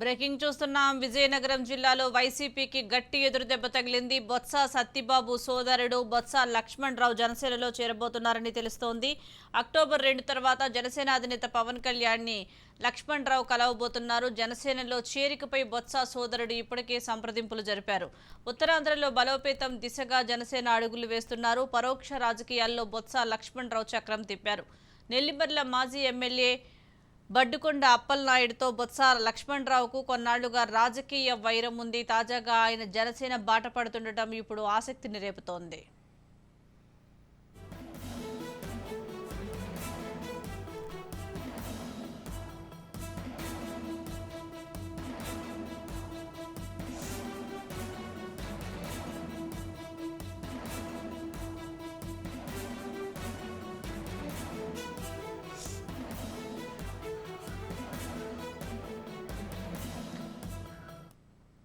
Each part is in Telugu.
బ్రేకింగ్ చూస్తున్నాం. విజయనగరం జిల్లాలో వైసీపీకి గట్టి ఎదురుదెబ్బ తగిలింది. బొత్స సత్తిబాబు సోదరుడు బొత్స లక్ష్మణ్ రావు జనసేనలో చేరబోతున్నారని తెలుస్తోంది. అక్టోబర్ రెండు తర్వాత జనసేన అధినేత పవన్ కళ్యాణ్ని లక్ష్మణ్ రావు కలవబోతున్నారు. జనసేనలో చేరికపై బొత్స సోదరుడు ఇప్పటికే సంప్రదింపులు జరిపారు. ఉత్తరాంధ్రలో బలోపేతం దిశగా జనసేన అడుగులు వేస్తున్నారు. పరోక్ష రాజకీయాల్లో బొత్స లక్ష్మణ్ రావు చక్రం తిప్పారు. నెల్లిమర్ల మాజీ ఎమ్మెల్యే బడ్డుకొండ అప్పలనాయుడుతో బొత్స లక్ష్మణరావుకు కొన్నాళ్ళుగా రాజకీయ వైరం ఉంది. తాజాగా ఆయన జనసేన బాట పడుతుండటం ఇప్పుడు ఆసక్తిని రేపుతోంది.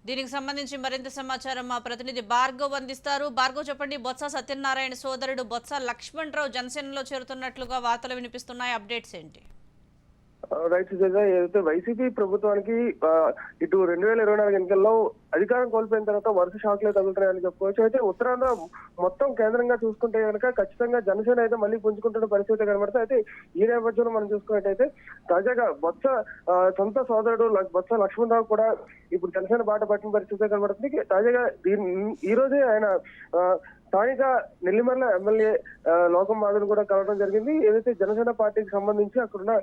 దీనికి సంబంధించి మరింత సమాచారం మా ప్రతినిధి భార్గవ్ అందిస్తారు. భార్గవ్ చెప్పండి బొత్స సత్యనారాయణ సోదరుడు బొత్స లక్ష్మణ్ రావు జనసేనలో చేరుతున్నట్లుగా వార్తలు వినిపిస్తున్నాయి. అప్డేట్స్ ఏంటి? రైట్ సుజాత ఏదైతే వైసీపీ ప్రభుత్వానికి ఇటు రెండు వేల ఇరవై నాలుగు ఎన్నికల్లో అధికారం కోల్పోయిన తర్వాత వరుస షాక్లే తగులుతున్నాయని చెప్పుకోవచ్చు. అయితే ఉత్తరాంధ్ర మొత్తం కేంద్రంగా చూసుకుంటే కనుక ఖచ్చితంగా జనసేన అయితే మళ్ళీ పుంజుకుంటున్న పరిస్థితి కనబడుతుంది. అయితే ఈ నేపథ్యంలో మనం చూసుకున్నట్టయితే తాజాగా బొత్స సొంత సోదరుడు బొత్స లక్ష్మణరావు కూడా ఇప్పుడు జనసేన బాట పట్టిన పరిస్థితి కనబడుతుంది. తాజాగా దీని ఈ రోజే ఆయన స్థానిక నెల్లిమర్ల ఎమ్మెల్యే లోకం మాధవ్ కూడా కలవడం జరిగింది. ఏదైతే జనసేన పార్టీకి సంబంధించి అక్కడున్న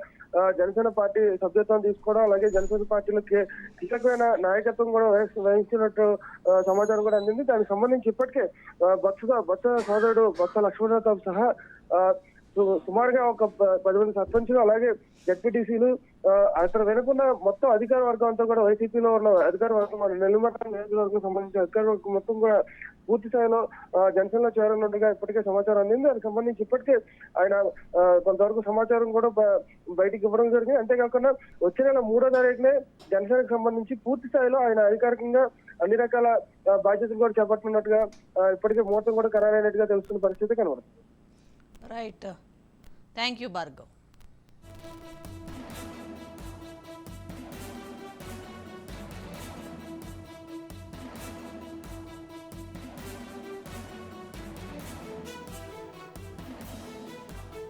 జనసేన పార్టీ సభ్యత్వం తీసుకోవడం అలాగే జనసేన పార్టీలో కే- కీలకమైన నాయకత్వం కూడా వహించినట్టు సమాచారం కూడా అందింది. దానికి సంబంధించి ఇప్పటికే బత్స బత్స సోదరుడు బత్స లక్ష్మణరావు సహా ఆ, సుమారుగా ఒక ప- పది మంది సర్పంచులు అలాగే జడ్పీటీసీలు అక్కడ వెనుకున్న మొత్తం అధికార వర్గం అంతా కూడా వైసీపీలో ఉన్న అధికార వర్గం మన నెల్లిమట్ల నియోజకవర్గం సంబంధించిన అధికార వర్గం మొత్తం కూడా పూర్తి స్థాయిలో జనసేనలో చేరనున్నట్టుగా ఇప్పటికే సమాచారం అందింది. దానికి సంబంధించి ఇప్పటికే ఆయన కొంతవరకు సమాచారం కూడా బ- బయటికి ఇవ్వడం జరిగింది. అంతేకాకుండా వచ్చే నెల మూడో తారీఖునే జనసేనకు సంబంధించి పూర్తి స్థాయిలో ఆయన అధికారికంగా అన్ని రకాల బాధ్యతలు కూడా చేపట్టనున్నట్టుగా ఇప్పటికే ముహూర్తం కూడా ఖరారైనట్టుగా తెలుస్తున్న పరిస్థితి కనబడుతుంది. రైట్. Thank you, Bargo.